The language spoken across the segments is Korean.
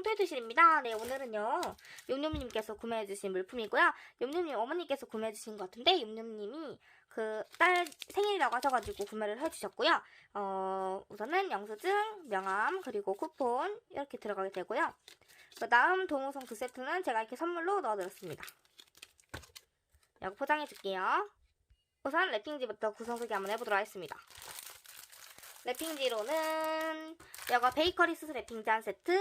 홍토이트실입니다. 네, 오늘은요, 용념님께서 구매해주신 물품이고요. 용념님 어머니께서 구매해주신 것 같은데, 용념님이 그 딸 생일이라고 하셔가지고 구매를 해주셨고요. 어, 우선은 영수증, 명함, 그리고 쿠폰, 이렇게 들어가게 되고요. 그 다음 동호성 두 세트는 제가 이렇게 선물로 넣어드렸습니다. 이거 포장해줄게요. 우선 랩핑지부터 구성 소개 한번 해보도록 하겠습니다. 랩핑지로는 이거 베이커리 수수 랩핑지 한 세트,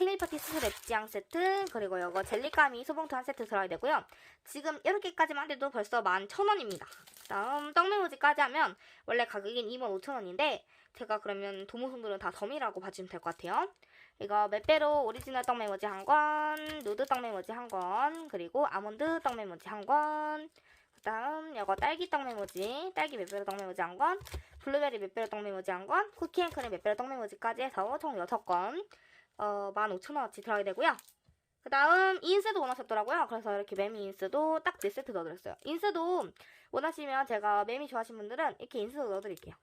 생일 파티 수수 랩지 한 세트, 그리고 이거 젤리까미 소봉투 한 세트 들어야 되고요. 지금 이렇게까지만 해도 벌써 11,000원입니다. 다음 떡메모지까지 하면 원래 가격인 25,000원인데 제가 그러면 도무송들은 다 덤이라고 봐주시면 될 것 같아요. 이거 맷배로 오리지널 떡메모지 한 권, 누드 떡메모지 한 권, 그리고 아몬드 떡메모지 한 권, 그 다음 이거 딸기 떡메모지, 딸기 맷배로 떡메모지 한 권, 블루베리 맷배로 떡메모지 한 권, 쿠키앤크림 맷배로 떡메모지까지 해서 총 6건, 어, 15,000원어치 들어가게 되고요. 그 다음 인스도 원하셨더라고요. 그래서 이렇게 매미 인스도 딱 4세트 넣어드렸어요. 인스도 원하시면 제가 매미 좋아하시는 분들은 이렇게 인스도 넣어드릴게요.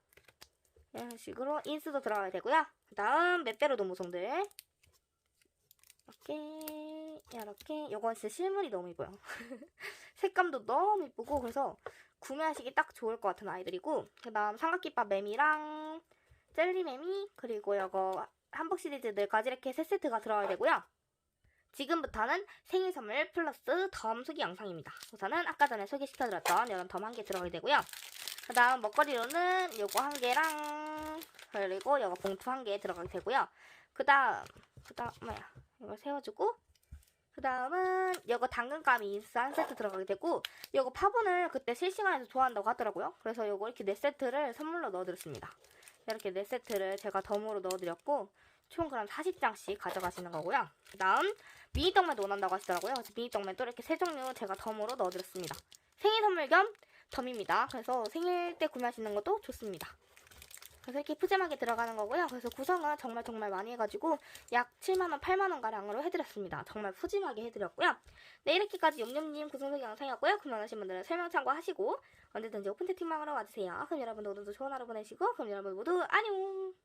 이런 식으로 인스도 들어가게 되고요. 그 다음 맷배로 도무송들 이렇게 이렇게 이건 진짜 실물이 너무 이뻐요. 색감도 너무 이쁘고 그래서 구매하시기 딱 좋을 것 같은 아이들이고 그 다음 삼각김밥 매미랑 젤리 매미 그리고 이거 한복 시리즈들 까지 이렇게 세 세트가 들어가야 되고요. 지금부터는 생일 선물 플러스 덤 소개 영상입니다. 우선은 아까 전에 소개시켜드렸던 이런 덤 한 개 들어가게 되고요. 그 다음 먹거리로는 요거 한 개랑 그리고 요거 봉투 한 개 들어가게 되고요. 그 다음 그 다음 뭐야 이거 세워주고 그 다음은 요거 당근감이 인스 한 세트 들어가게 되고 요거 파본을 그때 실시간에서 좋아한다고 하더라고요. 그래서 요거 이렇게 네 세트를 선물로 넣어드렸습니다. 이렇게 네 세트를 제가 덤으로 넣어드렸고 총 그럼 40장씩 가져가시는 거고요. 그 다음 미니 떡맨도 원한다고 하시더라고요. 그래서 미니 떡맨도 이렇게 세 종류 제가 덤으로 넣어드렸습니다. 생일 선물 겸 덤입니다. 그래서 생일 때 구매하시는 것도 좋습니다. 그래서 이렇게 푸짐하게 들어가는 거고요. 그래서 구성은 정말 정말 많이 해가지고 약 7만원, 8만원 가량으로 해드렸습니다. 정말 푸짐하게 해드렸고요. 네, 이렇게까지 용념님 구성소개 영상이었고요. 구매하신 분들은 설명 참고하시고 언제든지 오픈 채팅방으로 와주세요. 그럼 여러분도 오늘도 좋은 하루 보내시고 그럼 여러분 모두 안녕!